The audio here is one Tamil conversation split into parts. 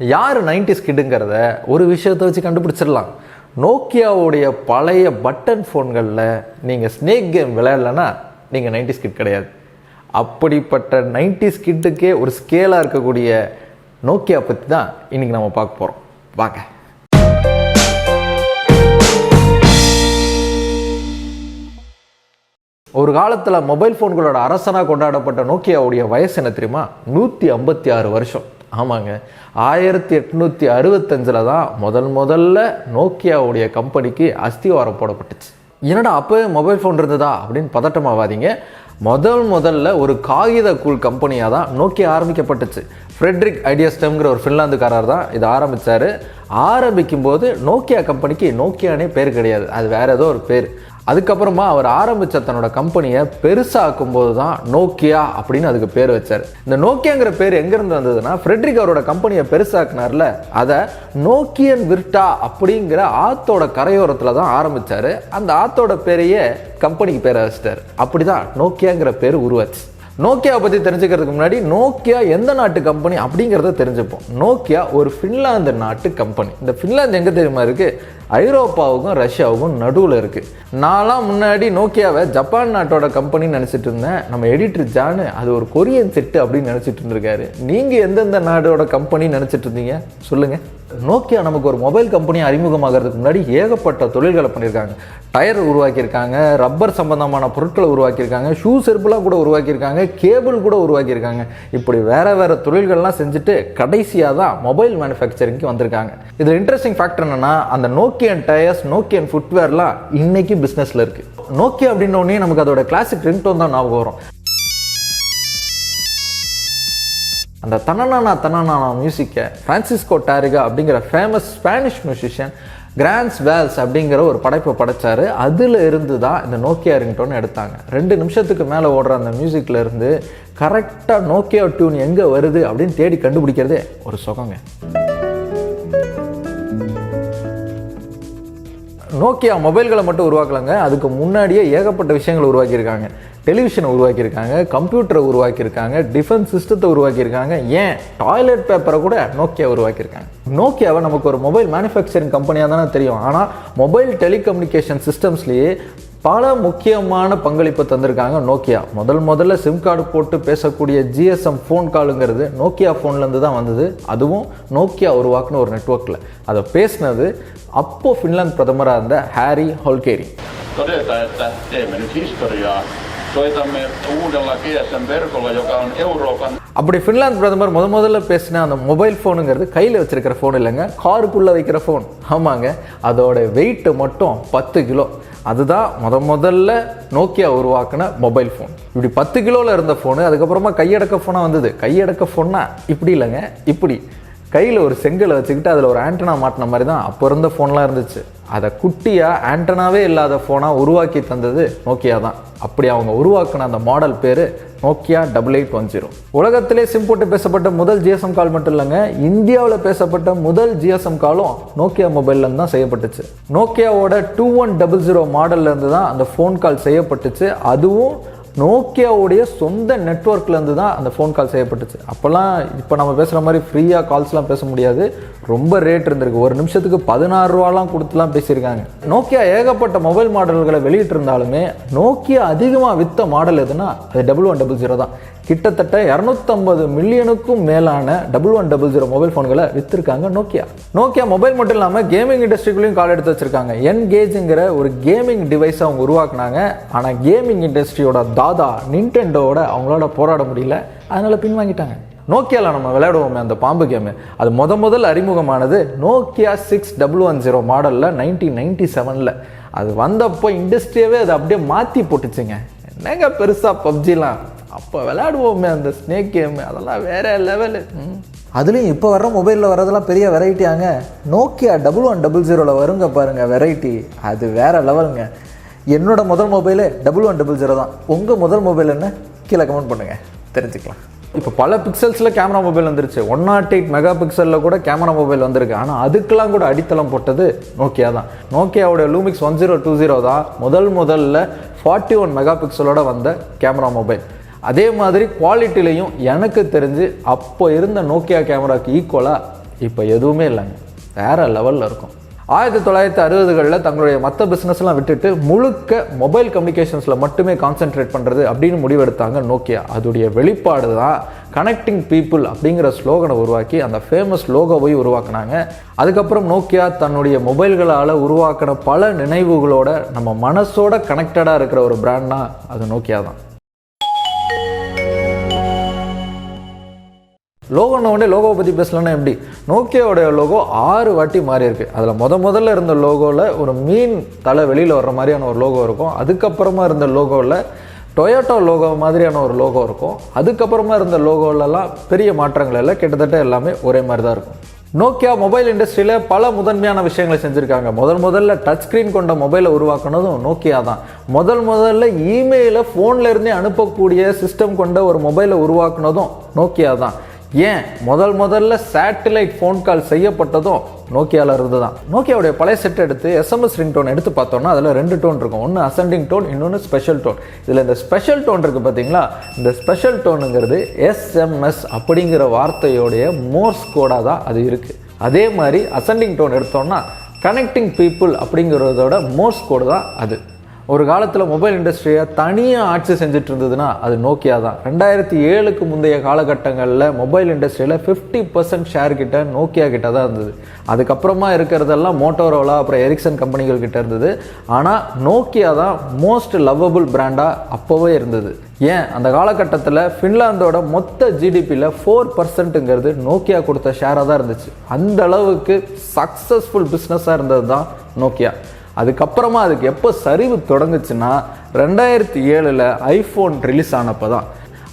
யார் நைன்டிஸ் கிடுங்கிறத ஒரு விஷயத்தை வச்சு கண்டுபிடிச்சிடலாம். நோக்கியாவுடைய பழைய பட்டன் ஃபோன்களில் நீங்கள் ஸ்னேக் கேம் விளையாடலன்னா நீங்கள் நைன்டிஸ் கிட் கிடையாது. அப்படிப்பட்ட நைன்டிஸ் கிட்டுக்கே ஒரு ஸ்கேலாக இருக்கக்கூடிய நோக்கியா பற்றி தான் இன்றைக்கி நம்ம பார்க்க போகிறோம் வாங்க. ஒரு காலத்தில் மொபைல் ஃபோன்களோட அரசனாக கொண்டாடப்பட்ட நோக்கியாவுடைய வயசு என்ன தெரியுமா? நூற்றி ஐம்பத்தி ஆறு வருஷம். ஆமாங்க. ஆயிரத்தி எட்நூற்றி அறுபத்தஞ்சில் தான் முதல் முதல்ல நோக்கியாவுடைய கம்பெனிக்கு அஸ்திவாரம் போடப்பட்டுச்சு. என்னடா அப்போவே மொபைல் ஃபோன் இருந்ததா அப்படின்னு பதட்டமாகாதீங்க முதல் முதல்ல ஒரு காகித கூழ் கம்பெனியாக தான் நோக்கி ஆரம்பிக்கப்பட்டுச்சு. ஃப்ரெட்ரிக் ஐடியாஸ்டம்ங்கிற ஒரு ஃபின்லாந்துக்காரர் தான் இதை ஆரம்பித்தார் ஆரம்பிக்கும் போது நோக்கியா கம்பெனிக்கு நோக்கியானே பேர் கிடையாது. அது வேறு ஏதோ ஒரு பேர். அதுக்கப்புறமா அவர் ஆரம்பித்த தன்னோட கம்பெனியை பெருசாக்கும் போது தான் நோக்கியா அப்படின்னு அதுக்கு பேர் வச்சார். இந்த நோக்கியாங்கிற பேர் எங்கேருந்து வந்ததுன்னா ஃப்ரெட்ரிக் அவரோட கம்பெனியை பெருசாக்குனார்ல அதை நோக்கியன் விர்டா அப்படிங்கிற ஆத்தோட கரையோரத்தில் தான் ஆரம்பித்தார் அந்த ஆத்தோட பேரையே கம்பெனிக்கு பேரை வச்சிட்டார். அப்படி தான் நோக்கியாங்கிற பேர் உருவாச்சு. நோக்கியாவை பற்றி தெரிஞ்சுக்கிறதுக்கு முன்னாடி நோக்கியா எந்த நாட்டு கம்பெனி அப்படிங்கிறத தெரிஞ்சுப்போம். நோக்கியா ஒரு ஃபின்லாந்து நாட்டு கம்பெனி இந்த ஃபின்லாந்து எங்கே தெரியுமா இருக்குது ஐரோப்பாவுக்கும் ரஷ்யாவுக்கும் நடுவில் இருக்குது நான்லாம் முன்னாடி நோக்கியாவை ஜப்பான் நாட்டோட கம்பெனின்னு நினச்சிட்டு இருந்தேன். நம்ம எடிட்டர் ஜானு அது ஒரு கொரியன் செட்டு அப்படின்னு நினச்சிட்டு இருந்திருக்காரு. நீங்கள் எந்தெந்த நாடோட கம்பெனி நினச்சிட்டு இருந்தீங்க? சொல்லுங்கள் நோக்கியா நமக்கு ஒரு மொபைல் கம்பெனி அறிமுகமாகிறதுக்கு முன்னாடி ஏகப்பட்ட தொழில்களை பண்ணியிருக்காங்க. டயர் உருவாக்கியிருக்காங்க ரப்பர் சம்பந்தமான பொருட்களை உருவாக்கியிருக்காங்க ஷூ செருப்புலாம் கூட உருவாக்கியிருக்காங்க கேபிள் கூட உருவாக்கியிருக்காங்க. இப்படி வேற வேறு தொழில்கள்லாம் செஞ்சுட்டு கடைசியாக தான் மொபைல் மேனுஃபேக்சரிங்க்கு வந்திருக்காங்க. இதில் இன்ட்ரெஸ்டிங் ஃபேக்டர் என்னன்னா அந்த நோக்கியன் டயர்ஸ் நோக்கியன் ஃபுட்வேர்லாம் இன்றைக்கி பிஸ்னஸில் இருக்குது நோக்கியா அப்படின்னோடனே நமக்கு அதோட கிளாசிக் ரிங்டோன் தான் ஞாபகம் வரும். அந்த தனனானா தனனானா மியூசிக்கை ஃப்ரான்சிஸ்கோ டாரிகா அப்படிங்கிற famous Spanish musician Gran Vals அப்படிங்கிற ஒரு படைப்பை படைச்சாரு. அதில் இருந்து தான் இந்த நோக்கியா ரிங்டோன் எடுத்தாங்க. ரெண்டு நிமிஷத்துக்கு மேலே ஓடுற அந்த மியூசிக்கில் இருந்து கரெக்டாக நோக்கியா டியூன் எங்கே வருது அப்படின்னு தேடி கண்டுபிடிக்கிறதே ஒரு சுகங்க. நோக்கியா மொபைல்களை மட்டும் உருவாக்கலாங்க. அதுக்கு முன்னாடியே ஏகப்பட்ட விஷயங்களை உருவாக்கியிருக்காங்க. டெலிவிஷனை உருவாக்கியிருக்காங்க. கம்ப்யூட்டரை உருவாக்கியிருக்காங்க. டிஃபென்ஸ் சிஸ்டத்தை உருவாக்கியிருக்காங்க. ஏன்? டாய்லெட் பேப்பரை கூட நோக்கியா உருவாக்கியிருக்காங்க. நோக்கியாவை நமக்கு ஒரு மொபைல் மேனுஃபேக்சரிங் கம்பெனியாக தானே தெரியும். ஆனால் மொபைல் டெலிகம்யூனிகேஷன் சிஸ்டம்ஸ்லேயே பல முக்கியமான பங்களிப்பு தந்திருக்காங்க நோக்கியா. முதல் முதல்ல சிம் கார்டு போட்டு பேசக்கூடிய ஜிஎஸ்எம் ஃபோன் காலுங்கிறது நோக்கியா ஃபோன்லேருந்து தான் வந்தது. அதுவும் நோக்கியா உருவாக்குன ஒரு நெட்ஒர்க்கில் அதை பேசினது அப்போ ஃபின்லாந்து பிரதமராக இருந்த Harri Holkeri Soitamme uudella GSM-verkolla, joka on Euroopan அப்படி ஃபின்லாந்து பிரதமர் முத முதல்ல பேசின அந்த மொபைல் ஃபோனுங்கிறது கையில் வச்சிருக்கிற ஃபோன் இல்லைங்க காருக்குள்ளே வைக்கிற ஃபோன் ஆமாங்க அதோட வெயிட்டு மட்டும் பத்து கிலோ. அதுதான் முத முதல்ல நோக்கியா உருவாக்கின மொபைல் ஃபோன் இப்படி பத்து கிலோவில் இருந்த ஃபோனு அதுக்கப்புறமா கையடக்க ஃபோனாக வந்தது. கையடக்க ஃபோன்னா இப்படி இல்லைங்க இப்படி. கையில் ஒரு செங்கலை வச்சுக்கிட்டு அதில் ஒரு ஆண்டனா மாட்டின மாதிரி தான் அப்போ இருந்த ஃபோன்லாம் இருந்துச்சு. அதை குட்டியாக ஆண்டனாவே இல்லாத ஃபோனாக உருவாக்கி தந்தது நோக்கியா தான் அப்படி அவங்க உருவாக்கின அந்த மாடல் பேர் Nokia double eight one zero உலகத்திலே சிம் போட்டு பேசப்பட்ட முதல் ஜிஎஸ்எம் கால் மட்டும் இல்லைங்க இந்தியாவில் பேசப்பட்ட முதல் ஜிஎஸ்எம் காலும் நோக்கியா மொபைல்லேருந்து தான் செய்யப்பட்டுச்சு. நோக்கியாவோட டூ ஒன் டபுள் ஜீரோ மாடல்லேருந்து தான் அந்த ஃபோன் கால் செய்யப்பட்டுச்சு. அதுவும் நோக்கியாவுடைய சொந்த நெட்ஒர்க்லேருந்து தான் அந்த ஃபோன் கால் செய்யப்பட்டுச்சு. அப்போல்லாம் இப்போ நம்ம பேசுகிற மாதிரி ஃப்ரீயாக கால்ஸ்லாம் பேச முடியாது. ரொம்ப ரேட் இருந்திருக்கு. ஒரு நிமிஷத்துக்கு பதினாறு ரூபாலாம் கொடுத்துலாம் பேசியிருக்காங்க. நோக்கியா ஏகப்பட்ட மொபைல் மாடல்களை வெளியிட்டிருந்தாலுமே நோக்கியா அதிகமாக விற்ற மாடல் எதுனா அது டபுள் ஒன் டபுள் ஜீரோ தான். கிட்டத்தட்ட இரநூத்தம்பது மில்லியனுக்கும் மேலான double one double zero mobile ஃபோன்களை விற்றுருக்காங்க நோக்கியா. நோக்கியா மொபைல் மட்டும் இல்லாமல் கேமிங் இண்டஸ்ட்ரிக்குள்ளேயும் கால் எடுத்து வச்சிருக்காங்க. என்கேஜுங்கிற ஒரு கேமிங் டிவைஸை அவங்க உருவாக்குனாங்க. ஆனால் கேமிங் இண்டஸ்ட்ரியோட தாதா நின்டெண்டோட அவங்களால போராட முடியல. அதனால் பின்வாங்கிட்டாங்க. நோக்கியாவில் நம்ம விளையாடுவோமே அந்த பாம்பு கேமு அது முத முதல் அறிமுகமானது Nokia six double one zero மாடலில் நைன்டீன் நைன்டி செவனில் அது வந்தப்போ இண்டஸ்ட்ரியாவே அதை அப்படியே மாற்றி போட்டுச்சுங்க. என்னங்க பெருசாக பப்ஜிலாம்? அப்போ விளையாடுவோமே அந்த ஸ்னேக் கேமு அதெல்லாம் வேறு லெவலு அதுலேயும் இப்போ வர்ற மொபைலில் வரதெல்லாம் பெரிய வெரைட்டியாங்க நோக்கியா டபுள் ஒன் டபுள் ஜீரோவில் வருங்க பாருங்கள் வெரைட்டி அது வேறு லெவலுங்க என்னோட முதல் mobile double one double zero தான். உங்கள் முதல் மொபைல் என்ன கீழே கமெண்ட் பண்ணுங்கள் தெரிஞ்சுக்கலாம். இப்போ பல பிக்சல்ஸில் கேமரா மொபைல் வந்துருச்சு. ஒன் நாட் எயிட் மெகா பிக்சலில் கூட கேமரா மொபைல் வந்திருக்கு. ஆனால் அதுக்கெல்லாம் கூட அடித்தளம் போட்டது நோக்கியா தான். நோக்கியாவோட Lumix one zero two zero தான் முதல் முதல்ல ஃபார்ட்டி ஒன் மெகா பிக்சலோட வந்த கேமரா மொபைல் அதே மாதிரி குவாலிட்டிலையும் எனக்கு தெரிஞ்சு அப்போ இருந்த நோக்கியா கேமராவுக்கு ஈக்குவலாக இப்போ எதுவுமே இல்லைங்க. வேறு லெவலில் இருக்கும். ஆயிரத்தி தொள்ளாயிரத்தி அறுபதுகளில் தங்களுடைய மற்ற பிஸ்னஸ்லாம் விட்டுட்டு முழுக்க மொபைல் கம்யூனிகேஷன்ஸில் மட்டுமே கான்சென்ட்ரேட் பண்ணுறது அப்படின்னு முடிவெடுத்தாங்க நோக்கியா. அதோடைய வெளிப்பாடு தான் கனெக்டிங் பீப்புள் அப்படிங்கிற ஸ்லோகனை உருவாக்கி அந்த ஃபேமஸ் லோகோவை உருவாக்குனாங்க. அதுக்கப்புறம் நோக்கியா தன்னுடைய மொபைல்களால் உருவாக்கின பல நினைவுகளோட நம்ம மனசோட கனெக்டடாக இருக்கிற ஒரு பிராண்ட்னா அது நோக்கியா தான். லோகோன உடனே லோகோவை பற்றி பேசலன்னா எப்படி? நோக்கியாவோடைய லோகோ ஆறு வாட்டி மாறி இருக்குது அதில் முத முதல்ல இருந்த லோகோவில் ஒரு மீன் தலை வெளியில் வர்ற மாதிரியான ஒரு லோகோ இருக்கும். அதுக்கப்புறமா இருந்த லோகோவில் டொயோட்டோ லோகோ மாதிரியான ஒரு லோகோ இருக்கும். அதுக்கப்புறமா இருந்த லோகோலலாம் பெரிய மாற்றங்கள் இல்லை. கிட்டத்தட்ட எல்லாமே ஒரே மாதிரி தான் இருக்கும். நோக்கியா மொபைல் இண்டஸ்ட்ரியில் பல முதன்மையான விஷயங்களை செஞ்சுருக்காங்க. முதல் முதல்ல டச் ஸ்க்ரீன் கொண்ட மொபைலை உருவாக்குனதும் நோக்கியா தான். முதல் முதல்ல இமெயிலை ஃபோன்லேருந்தே இருந்தே அனுப்பக்கூடிய சிஸ்டம் கொண்ட ஒரு மொபைலை உருவாக்குனதும் நோக்கியா தான். ஏன்? முதல் முதல்ல சேட்டலைட் ஃபோன் கால் செய்யப்பட்டதும் நோக்கியால இருந்து தான் நோக்கியாவுடைய பழைய செட் எடுத்து எஸ்எம்எஸ் ரிங் டோன் எடுத்து பார்த்தோம்னா அதில் ரெண்டு டோன் இருக்கும். ஒன்று அசெண்டிங் டோன் இன்னொன்று ஸ்பெஷல் டோன் இதில் இந்த ஸ்பெஷல் டோன் இருக்குது பார்த்தீங்களா இந்த ஸ்பெஷல் டோனுங்கிறது எஸ்எம்எஸ் அப்படிங்கிற வார்த்தையோடைய மோர்ஸ் கோடாக தான் அது இருக்குது அதே மாதிரி அசெண்டிங் டோன் எடுத்தோம்னா கனெக்டிங் பீப்புள் அப்படிங்கிறதோட மோர்ஸ் கோடு தான் அது. ஒரு காலத்தில் மொபைல் இண்டஸ்ட்ரியை தனியாக ஆட்சி செஞ்சுட்டு இருந்ததுன்னா அது நோக்கியா தான். ரெண்டாயிரத்தி ஏழுக்கு முந்தைய காலகட்டங்களில் மொபைல் இண்டஸ்ட்ரியில் ஃபிஃப்டி பர்சன்ட் ஷேர் கிட்ட நோக்கியா கிட்ட தான் இருந்தது. அதுக்கப்புறமா இருக்கிறதெல்லாம் மோட்டோரோலா அப்புறம் எரிக்சன் கம்பெனிகள் கிட்ட இருந்தது. ஆனால் நோக்கியா தான் மோஸ்ட் லவ்வபிள் பிராண்டாக அப்போவே இருந்தது. ஏன்? அந்த காலகட்டத்தில் ஃபின்லாந்தோட மொத்த ஜிடிபியில் ஃபோர் பர்சன்ட்டுங்கிறது நோக்கியா கொடுத்த ஷேராக தான் இருந்துச்சு. அந்த அளவுக்கு சக்ஸஸ்ஃபுல் பிஸ்னஸாக இருந்தது தான் நோக்கியா அதுக்கப்புறமா அதுக்கு எப்போ சரிவு தொடங்குச்சுன்னா ரெண்டாயிரத்தி ஏழில் ஐஃபோன் ரிலீஸ் ஆனப்போ தான்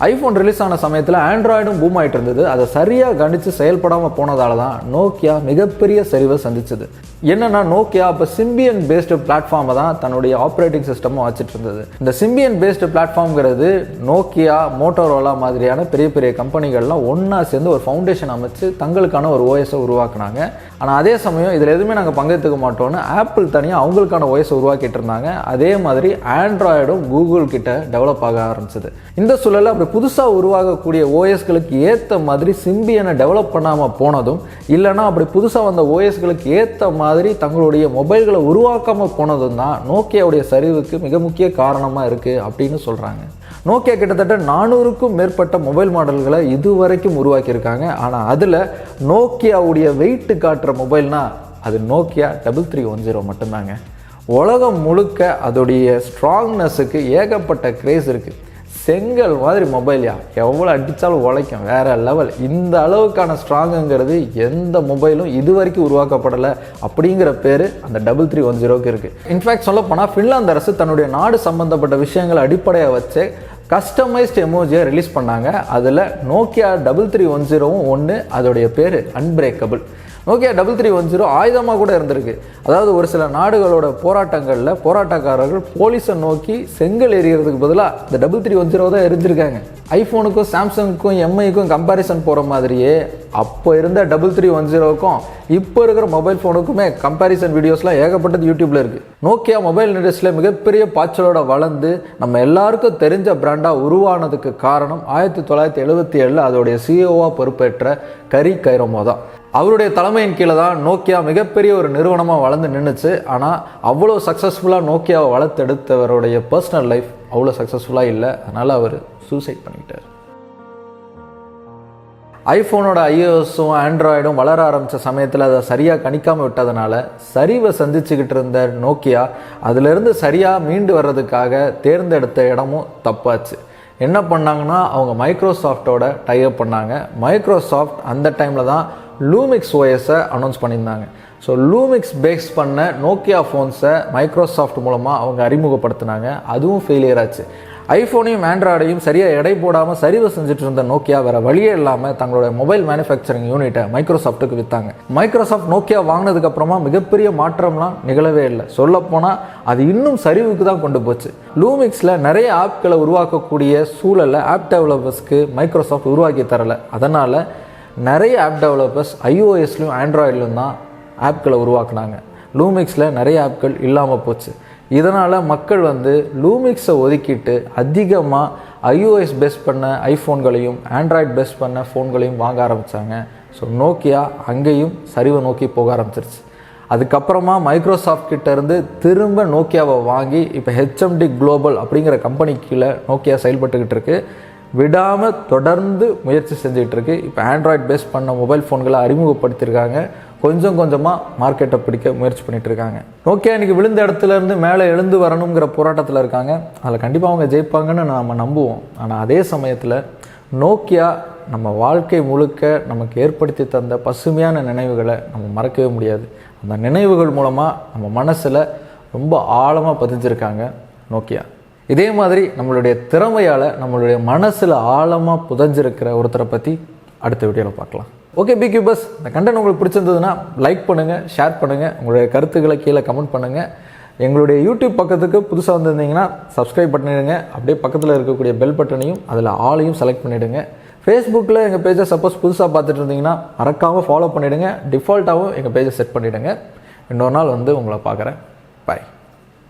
ஐஃபோன் ரிலீஸ் ஆன சமயத்தில் ஆண்ட்ராய்டும் பூம் ஆகிட்டு இருந்தது. அதை சரியாக கணித்து செயல்படாமல் போனதால தான் நோக்கியா மிகப்பெரிய சரிவை சந்திச்சது. என்னன்னா நோக்கியா அப்போ சிம்பியன் பேஸ்டு பிளாட்ஃபார்மை தான் தன்னுடைய ஆப்ரேட்டிங் சிஸ்டமும் வச்சுட்டு இருந்தது. இந்த சிம்பியன் பேஸ்டு பிளாட்ஃபார்ம்ங்கிறது நோக்கியா மோட்டோரோலா மாதிரியான பெரிய பெரிய கம்பெனிகள்லாம் ஒன்றா சேர்ந்து ஒரு ஃபவுண்டேஷன் அமைச்சு தங்களுக்கான ஒரு ஓஎஸை உருவாக்குனாங்க. ஆனால் அதே சமயம் இதில் எதுவுமே நாங்கள் பங்கெடுத்துக்க மாட்டோம்னு ஆப்பிள் தனியாக அவங்களுக்கான ஓஎஸை உருவாக்கிட்டு இருந்தாங்க. அதே மாதிரி ஆண்ட்ராய்டும் கூகுள் கிட்ட டெவலப் ஆக ஆரம்பிச்சது. இந்த சூழலில் அப்படி புதுசாக உருவாகக்கூடிய ஓஎஸ்களுக்கு ஏற்ற மாதிரி சிம்பியனை டெவலப் பண்ணாமல் போனதும் இல்லைன்னா அப்படி புதுசாக வந்த ஓஎஸ்களுக்கு ஏற்ற மாதிரி தங்களுடைய மொபைல்களை உருவாக்காமல் போனதும் தான் நோக்கியாவுடைய சரிவுக்கு மிக முக்கிய காரணமாக இருக்குது அப்படின்னு சொல்கிறாங்க நோக்கியா கிட்டத்தட்ட நானூறுக்கும் மேற்பட்ட மொபைல் மாடல்களை இதுவரைக்கும் உருவாக்கியிருக்காங்க. ஆனால் அதில் நோக்கியாவுடைய வெயிட்டு காட்டுற மொபைல்னால் அது Nokia double three one zero மட்டும்தாங்க. உலகம் முழுக்க அதோடைய ஸ்ட்ராங்னஸுக்கு ஏகப்பட்ட கிரேஸ் இருக்குது செங்கல் மாதிரி மொபைல்யா எவ்வளோ அடித்தாலும் உழைக்கும். வேறு லெவல் இந்த அளவுக்கான ஸ்ட்ராங்குங்கிறது எந்த மொபைலும் இது வரைக்கும் உருவாக்கப்படலை அப்படிங்கிற பேர் அந்த டபுள் த்ரீ ஒன் ஜீரோக்கு இருக்குது இன்ஃபேக்ட் சொல்லப்போனால் ஃபின்லாந்து அரசு தன்னுடைய நாடு சம்மந்தப்பட்ட விஷயங்களை அடிப்படையாக வச்சு கஸ்டமைஸ்ட் எமோஜியை ரிலீஸ் பண்ணாங்க. அதில் நோக்கியா டபுள் த்ரீ ஒன் ஜீரோவும் ஒன்று அதோடைய பேர் unbreakable Nokia double three one zero ஆயுதமாக கூட இருந்திருக்கு. அதாவது ஒரு சில நாடுகளோட போராட்டங்களில் போராட்டக்காரர்கள் போலீஸை நோக்கி செங்கல் எறிகிறதுக்கு பதிலாக இந்த டபுள் த்ரீ ஒன் ஜீரோ தான் எரிஞ்சிருக்காங்க. ஐஃபோனுக்கும் சாம்சங்குக்கும் எம்ஐக்கும் கம்பாரிசன் போகிற மாதிரியே அப்போ இருந்த டபுள் த்ரீ ஒன் ஜீரோக்கும் இப்போ இருக்கிற மொபைல் ஃபோனுக்குமே கம்பாரிசன் வீடியோஸ்லாம் ஏகப்பட்டது யூடியூப்பில் இருக்குது நோக்கியா மொபைல் இண்டஸ்ட்ரியில் மிகப்பெரிய பாய்ச்சலோட வளர்ந்து நம்ம எல்லாருக்கும் தெரிஞ்ச பிராண்டாக உருவானதுக்கு காரணம் ஆயிரத்தி தொள்ளாயிரத்தி எழுபத்தி ஏழில் அதோடைய சிஓவாக பொறுப்பேற்ற கரி கைரோமோ தான். அவருடைய தலைமையின் கீழே தான் நோக்கியா மிகப்பெரிய ஒரு நிறுவனமாக வளர்ந்து நின்றுச்சு ஆனால் அவ்வளோ சக்ஸஸ்ஃபுல்லாக நோக்கியாவை வளர்த்தெடுத்தவருடைய பர்சனல் லைஃப் அவ்வளோ சக்ஸஸ்ஃபுல்லாக இல்லை. அதனால் அவர் சூசைட் பண்ணிக்கிட்டார் ஐஃபோனோட ஐஓஎஸும் ஆண்ட்ராய்டும் வளர ஆரம்பித்த சமயத்தில் அதை சரியாக கணிக்காமல் விட்டதுனால சரிவை சந்திச்சுக்கிட்டு இருந்த நோக்கியா அதிலிருந்து சரியாக மீண்டு வர்றதுக்காக தேர்ந்தெடுத்த இடமும் தப்பாச்சு. என்ன பண்ணாங்கன்னா அவங்க மைக்ரோசாஃப்டோட டைப் பண்ணாங்க. மைக்ரோசாஃப்ட் அந்த டைமில் தான் லூமிக்ஸ் ஓஎஸை அனௌன்ஸ் பண்ணியிருந்தாங்க. ஸோ லூமிக்ஸ் பேஸ் பண்ண நோக்கியா ஃபோன்ஸை மைக்ரோசாஃப்ட் மூலமாக அவங்க அறிமுகப்படுத்தினாங்க. அதுவும் ஃபெயிலியர் ஆச்சு. ஐஃபோனையும் ஆண்ட்ராய்டையும் சரியாக எடை போடாமல் சரிவு செஞ்சுட்டு இருந்த நோக்கியா வேறு வழியே இல்லாமல் தங்களோட மொபைல் மேனுஃபேக்சரிங் யூனிட்டை மைக்ரோசாஃப்ட்டுக்கு விற்றாங்க மைக்ரோசாஃப்ட் நோக்கியா வாங்கினதுக்கப்புறமா மிகப்பெரிய மாற்றம்லாம் நிகழவே இல்லை. சொல்லப்போனால் அது இன்னும் சரிவுக்கு தான் கொண்டு போச்சு. லூமிக்ஸில் நிறைய ஆப்களை உருவாக்கக்கூடிய சூழலை ஆப் டெவலப்பர்ஸ்க்கு மைக்ரோசாஃப்ட் உருவாக்கி தரலை. அதனால் நிறைய ஆப் டெவலப்பர்ஸ் ஐஓஎஸ்லையும் ஆண்ட்ராய்ட்லையும் தான் ஆப்களை உருவாக்குனாங்க. லூமிக்ஸில் நிறைய ஆப்கள் இல்லாமல் போச்சு. இதனால் மக்கள் வந்து லூமிக்ஸை ஒதுக்கிட்டு அதிகமாக ஐஓஎஸ் பெஸ்ட் பண்ண ஐஃபோன்களையும் ஆண்ட்ராய்ட் பெஸ்ட் பண்ண ஃபோன்களையும் வாங்க ஆரம்பித்தாங்க ஸோ நோக்கியா அங்கேயும் சரிவை நோக்கி போக ஆரம்பிச்சிருச்சு. அதுக்கப்புறமா மைக்ரோசாஃப்ட் கிட்டேருந்து திரும்ப நோக்கியாவை வாங்கி இப்போ ஹெச்எம்டி குளோபல் அப்படிங்கிற கம்பெனி கீழே நோக்கியா செயல்பட்டுக்கிட்டு இருக்குது விடாமல் தொடர்ந்து முயற்சி செஞ்சுக்கிட்டு இருக்கு இப்போ ஆண்ட்ராய்ட் பேஸ் பண்ண மொபைல் ஃபோன்களை அறிமுகப்படுத்தியிருக்காங்க கொஞ்சம் கொஞ்சமாக மார்க்கெட்டை பிடிக்க முயற்சி பண்ணிகிட்டு இருக்காங்க நோக்கியா இன்னைக்கு விழுந்த இடத்துல இருந்து மேலே எழுந்து வரணுங்கிற போராட்டத்தில் இருக்காங்க. அதில் கண்டிப்பாக அவங்க ஜெயிப்பாங்கன்னு நம்ம நம்புவோம். ஆனால் அதே சமயத்தில் நோக்கியா நம்ம வாழ்க்கை முழுக்க நமக்கு ஏற்படுத்தி தந்த பசுமையான நினைவுகளை நம்ம மறக்கவே முடியாது. அந்த நினைவுகள் மூலமாக நம்ம மனசில் ரொம்ப ஆழமாக பதிஞ்சிருக்காங்க நோக்கியா இதே மாதிரி நம்மளுடைய திறமையால் நம்மளுடைய மனசில் ஆழமாக புதைஞ்சிருக்கிற ஒருத்தரை பற்றி அடுத்த வீடியோவில் பார்க்கலாம். ஓகே பி பஸ் இந்த கண்டென்ட் உங்களுக்கு பிடிச்சிருந்ததுன்னா லைக் பண்ணுங்கள் ஷேர் பண்ணுங்கள் உங்களுடைய கருத்துக்களை கீழே கமெண்ட் பண்ணுங்கள் எங்களுடைய யூடியூப் பக்கத்துக்கு புதுசாக வந்திருந்தீங்கன்னா சப்ஸ்கிரைப் பண்ணிடுங்க. அப்படியே பக்கத்தில் இருக்கக்கூடிய பெல் பட்டனையும் அதில் ஆளையும் செலக்ட் பண்ணிவிடுங்க ஃபேஸ்புக்கில் எங்கள் பேஜை சப்போஸ் புதுசாக பார்த்துட்டு இருந்தீங்கன்னா மறக்காமல் ஃபாலோ பண்ணிவிடுங்க டிஃபால்ட்டாகவும் எங்கள் பேஜை செட் பண்ணிவிடுங்க இன்னொரு நாள் வந்து உங்களை பார்க்குறேன். பாய்